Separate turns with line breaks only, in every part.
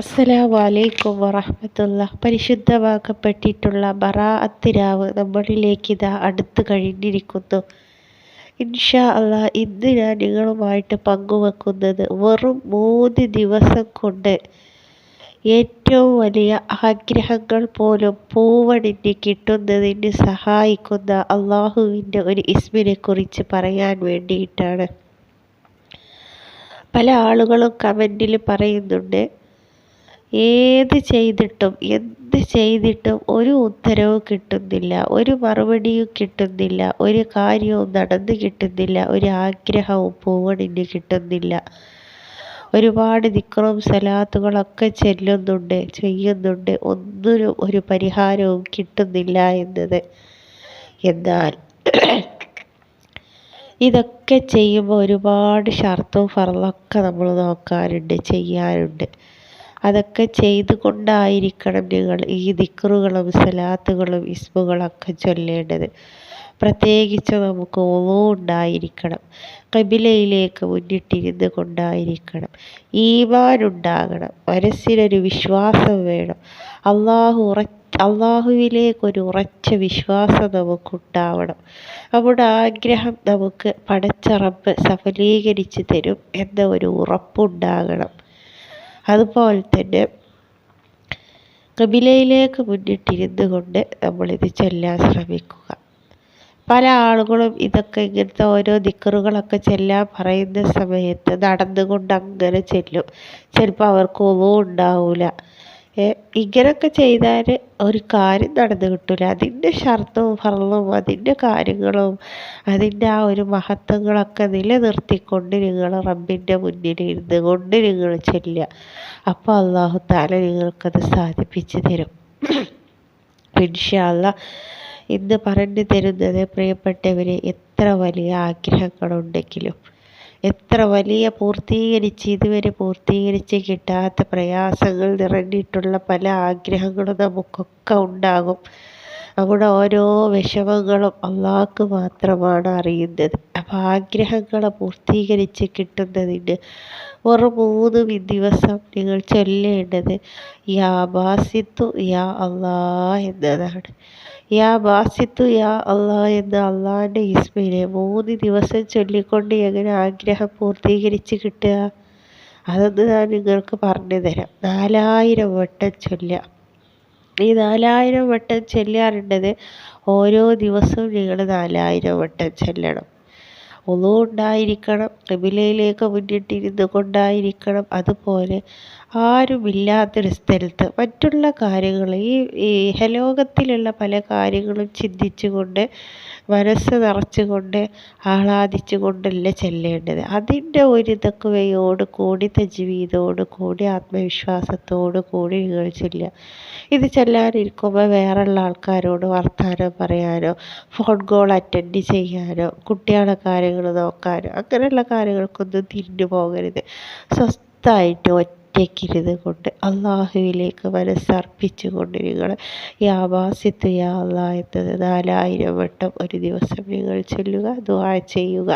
അസ്സലാമു അലൈക്കും വറഹമത്തുള്ള. പരിശുദ്ധമാക്കപ്പെട്ടിട്ടുള്ള ബറാഅത്ത് രാവ് നമ്മളിലേക്ക് ഇതാ അടുത്ത് കഴിഞ്ഞിരിക്കുന്നു. ഇൻഷാ അള്ളാ ഇന്ന് ഞാൻ നിങ്ങളുമായിട്ട് പങ്കുവെക്കുന്നത് വെറും മൂന്ന് ദിവസം കൊണ്ട് ഏറ്റവും വലിയ ആഗ്രഹങ്ങൾ പോലും പൂവണിഞ്ഞ് കിട്ടുന്നതിന് സഹായിക്കുന്ന അള്ളാഹുവിന്റെ ഒരു ഇസ്മിനെ കുറിച്ച് പറയാൻ വേണ്ടിയിട്ടാണ്. പല ആളുകളും കമന്റിൽ പറയുന്നുണ്ട് ഏത് ചെയ്തിട്ടും എന്ത് ചെയ്തിട്ടും ഒരു ഉത്തരവും കിട്ടുന്നില്ല ഒരു മറുപടിയും കിട്ടുന്നില്ല ഒരു കാര്യവും നടന്നു കിട്ടുന്നില്ല ഒരു ആഗ്രഹവും പൂവണിന് കിട്ടുന്നില്ല. ഒരുപാട് ദിക്റും സലാത്തുകളൊക്കെ ചെല്ലുന്നുണ്ട് ചെയ്യുന്നുണ്ട്. ഒന്നിനും ഒരു പരിഹാരവും കിട്ടുന്നില്ല എന്നത്. എന്നാൽ ഇതൊക്കെ ചെയ്യുമ്പോൾ ഒരുപാട് ഷർത്തും ഫറലൊക്കെ നമ്മൾ നോക്കാറുണ്ട് ചെയ്യാറുണ്ട്. അതൊക്കെ ചെയ്തുകൊണ്ടായിരിക്കണം നിങ്ങൾ ഈ ദിക്റുകളും സലാത്തുകളും ഇസ്മുകളൊക്കെ ചൊല്ലേണ്ടത്. പ്രത്യേകിച്ച് നമുക്ക് ഓവോ ഉണ്ടായിരിക്കണം. കബിലയിലേക്ക് മുന്നിട്ടിരുന്ന് കൊണ്ടായിരിക്കണം. ഈമാനുണ്ടാകണം. മനസ്സിനൊരു വിശ്വാസം വേണം. അള്ളാഹു ഉറ അള്ളാഹുവിലേക്കൊരു ഉറച്ച വിശ്വാസം നമുക്കുണ്ടാവണം. നമ്മുടെ ആഗ്രഹം നമുക്ക് പടച്ചറപ്പ് സഫലീകരിച്ച് തരും എന്ന ഒരു ഉറപ്പുണ്ടാകണം. അതുപോലെ തന്നെ കബിലയിലേക്ക് മുന്നിട്ടിരുന്നു കൊണ്ട് നമ്മളിത് ചൊല്ലാൻ ശ്രമിക്കുക. പല ആളുകളും ഇതൊക്കെ ഇങ്ങനത്തെ ഓരോ ദിക്കറുകളൊക്കെ ചെല്ലാൻ പറയുന്ന സമയത്ത് നടന്നുകൊണ്ട് അങ്ങനെ ചെല്ലും. ചിലപ്പോൾ അവർക്ക് ഒന്നും ഉണ്ടാവില്ല ഇങ്ങനെയൊക്കെ ചെയ്താൽ ഒരു കാര്യം നടന്നു കിട്ടില്ല അതിന്റെ ഷർത്തും ഫറലും അതിന്റെ കാര്യങ്ങളും അതിന്റെ ആ ഒരു മഹത്വങ്ങളൊക്കെ നിലനിർത്തിക്കൊണ്ട് നിങ്ങൾ റബ്ബിന്റെ മുന്നിൽ ഇരുന്ന് കൊണ്ട് നിങ്ങൾ ചെല്ലുക. അപ്പോൾ അള്ളാഹു താല നിങ്ങൾക്കത് സാധിപ്പിച്ചു തരും. ഇൻഷാല്ല ഇന്ന് പറഞ്ഞു തരുന്നത് പ്രിയപ്പെട്ടവരെ എത്ര വലിയ ആഗ്രഹങ്ങളുണ്ടെങ്കിലും എത്ര വലിയ പൂർത്തീകരിച്ച് ഇതുവരെ പൂർത്തീകരിച്ച് കിട്ടാത്ത പ്രയാസങ്ങൾ നിറഞ്ഞിട്ടുള്ള പല ആഗ്രഹങ്ങളും നമുക്കൊക്കെ ഉണ്ടാകും. നമ്മുടെ ഓരോ വിഷമങ്ങളും അള്ളാഹ്ക്ക് മാത്രമാണ് അറിയുന്നത്. അപ്പം ആഗ്രഹങ്ങളെ പൂർത്തീകരിച്ച് കിട്ടുന്നതിന് ഒരു മൂന്ന് ദിവസം നിങ്ങൾ ചൊല്ലേണ്ടത് യാ ബാസിത്തു യാ അള്ളാ എന്നതാണ്. യാ ബാസിത്തു യാ അള്ളാ എന്ന അള്ളാഹിന്റെ ഇസ്മിനെ മൂന്ന് ദിവസം ചൊല്ലിക്കൊണ്ട് എങ്ങനെ ആഗ്രഹം പൂർത്തീകരിച്ച് കിട്ടുക? അതൊന്ന് ഞാൻ നിങ്ങൾക്ക് പറഞ്ഞു തരാം. നാലായിരം വട്ടം ചൊല്ലുക. ഈ നാലായിരം വട്ടം ചൊല്ലാറുണ്ടത് ഓരോ ദിവസവും നിങ്ങൾ നാലായിരം വട്ടം ചൊല്ലണം. ഒന്നും ഉണ്ടായിരിക്കണം കബിലയിലേക്ക് മുന്നിട്ടിരുന്നു കൊണ്ടായിരിക്കണം. അതുപോലെ ആരുമില്ലാത്തൊരു സ്ഥലത്ത് മറ്റുള്ള കാര്യങ്ങൾ ഈ ഈ ഹലോകത്തിലുള്ള പല കാര്യങ്ങളും ചിന്തിച്ചുകൊണ്ട് മനസ്സ് നിറച്ചുകൊണ്ട് ആഹ്ലാദിച്ചുകൊണ്ടല്ല ചെല്ലേണ്ടത്. അതിന്റെ ഒരു തക്കവയോട് കൂടി തജീവിതോട് കൂടി ആത്മവിശ്വാസത്തോട് കൂടി നിങ്ങൾ ചെല്ലുക. ഇത് ചെല്ലാനിരിക്കുമ്പോൾ വേറെയുള്ള ആൾക്കാരോട് വർത്തമാനം പറയാനോ ഫോൺ കോൾ അറ്റൻഡ് ചെയ്യാനോ കുട്ടികളെ കുട്ടികളുടെ കാര്യങ്ങൾ നോക്കാനും അങ്ങനെയുള്ള കാര്യങ്ങൾക്കൊന്നും തിരിഞ്ഞു പോകരുത്. സ്വസ്ഥമായിട്ട് ഒറ്റയ്ക്കിരുന്ന് കൊണ്ട് അള്ളാഹുവിലേക്ക് മനസ്സർപ്പിച്ചു കൊണ്ട് നിങ്ങൾ യാവാസിത്ത് യാ അള്ളാ നാലായിരം വട്ടം ഒരു ദിവസം നിങ്ങൾ ചൊല്ലുക ദുആ ചെയ്യുക.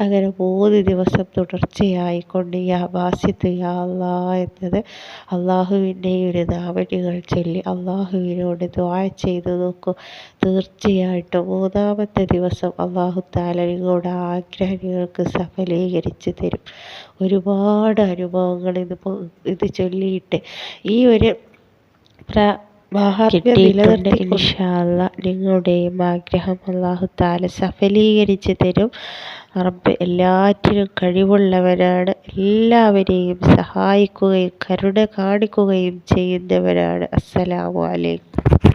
അങ്ങനെ മൂന്ന് ദിവസം തുടർച്ചയായിക്കൊണ്ട് യാവാസിത്ത് യാ അള്ളാ എന്നത് അള്ളാഹുവിന്റെ ഒരു നാവടികൾ ചൊല്ലി അള്ളാഹുവിനോട് ദുആ ചെയ്തു നോക്കൂ. തീർച്ചയായിട്ടും മൂന്നാമത്തെ ദിവസം അള്ളാഹു താല നിങ്ങളുടെ ആഗ്രഹങ്ങൾക്ക് സഫലീകരിച്ച് തരും. ഒരുപാട് അനുഭവങ്ങൾ ഇത് ഇത് ചൊല്ലിയിട്ട് ഈ ഒരു പ്ര ഇൻഷാല്ല നിങ്ങളുടെയും ആഗ്രഹം അള്ളാഹു താല സഫലീകരിച്ച് തരും. റബ്ബ് എല്ലാറ്റിനും കഴിവുള്ളവരാണ്. എല്ലാവരെയും സഹായിക്കുകയും കരുണ കാണിക്കുകയും ചെയ്യുന്നവരാണ്. അസ്സലാമു അലൈക്കും.